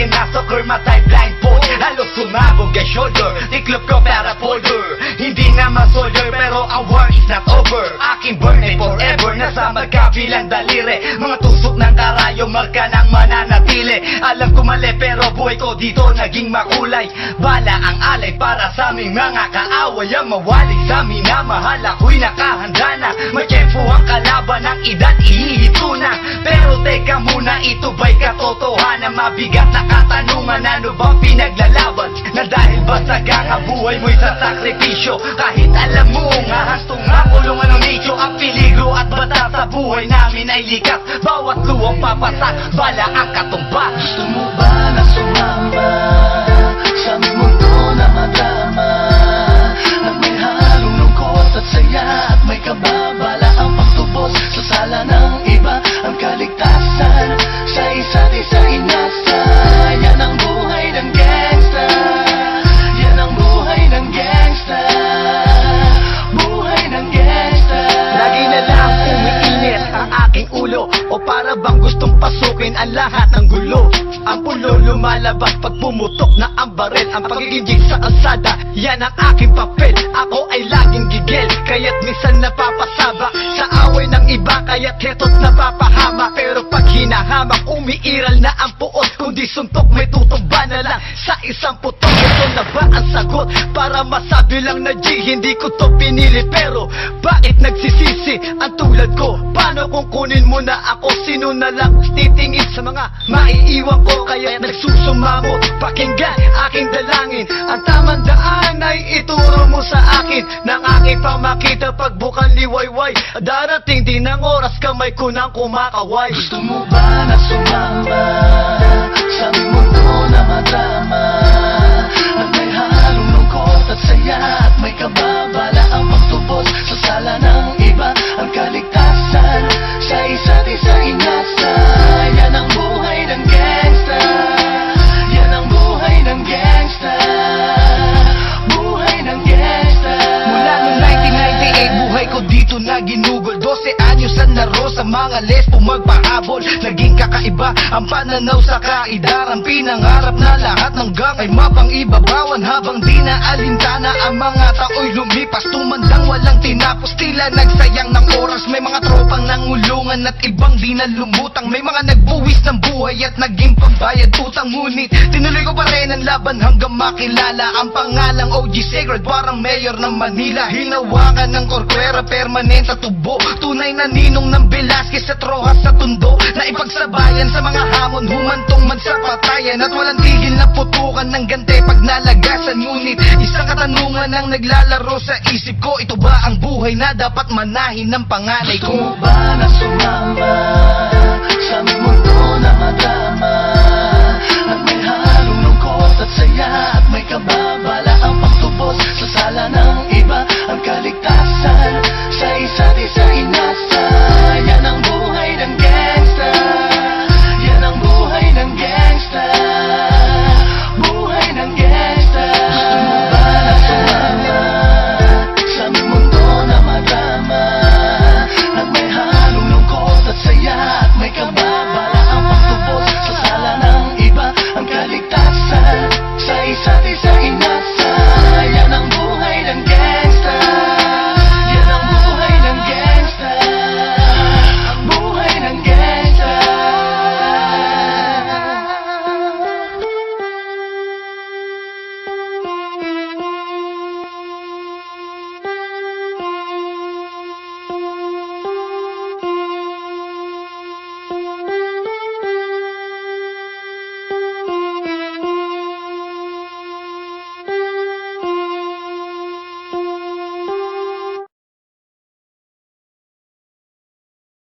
kinasokor matay blindfold Halos sumabog ang shoulder Tiklop ko para folder. Hindi nga masolder pero ang war is not over. Aking burn ay forever Nasa magkabilang daliri. Mga tusok ng karayo Marka ng mananatili Alam ko mali pero buhay ko dito naging makulay. Bala ang alay para sa aming mga kaaway. Ang mawali sa minamahal ako'y nakahanda na. May tempo ang kalaban ng edad ihihito na. Pero teka muna ito ba'y katotohanan? Mabigat na katanungan ano bang pinaglalaban? Na dahil ba sa ganga buhay mo'y sa sakripisyo? Kahit alam mo nga hastong nga kulungan ng nicho Ang peligro at bata sa buhay namin ay likas Bawat luwang papasak, bala ang ang lahat ng gulo. Ang pulo lumalabas pag pumutok na ang baril. Ang pagiging jig sa kalsada, yan ang aking papel. Ako ay laging gigil, kaya't minsan napapasaba. Sa away ng iba, kaya't heto't napapahama. Pero pag hinahamak, umiiral na ang puot. Kundi suntok may tutumba na lang isang putok Ito na ba ang sagot? Para masabi lang na G, hindi ko to pinili Pero bakit nagsisisi ang tulad ko? Paano kung kunin mo na ako? Sino na lang titingin sa mga maiiwan ko? Kaya nagsusumamot Pakinggan aking dalangin Ang tamang daan ay ituro mo sa akin Nang aking pamakita pagbukan liwayway Darating din ang oras kamay ko nang kumakaway Gusto mo ba na sumama magpahabol Naging kakaiba. Ang pananaw sa kaidaran Pinangarap na lahat ng gang ay mapang-ibabawan. Habang di na alintana ang mga tao'y lumipas. Tumandang walang tinapos, tila nagsayang ng oras. May mga tropang nangulungan at ibang di na lumutang May mga nagbuwis ng buhay at naging pambayad utang. Ngunit tinuloy ko pa rin ang laban hanggang makilala. Ang pangalang OG Sacred parang mayor ng Manila. Hinawakan ng korkwera permanent at tubo. Tunay na ninong ng Velasquez at Rojas sa tundo Na ipagsabayan sa mga hamon Humantong man sa patayan At walang tigil na putukan ng gante pag nalagasan Ngunit isang katanungan ang naglalaro sa isip ko Ito ba ang buhay na dapat manahin ng panganay Gusto ko? mo ba na sumama Sa aming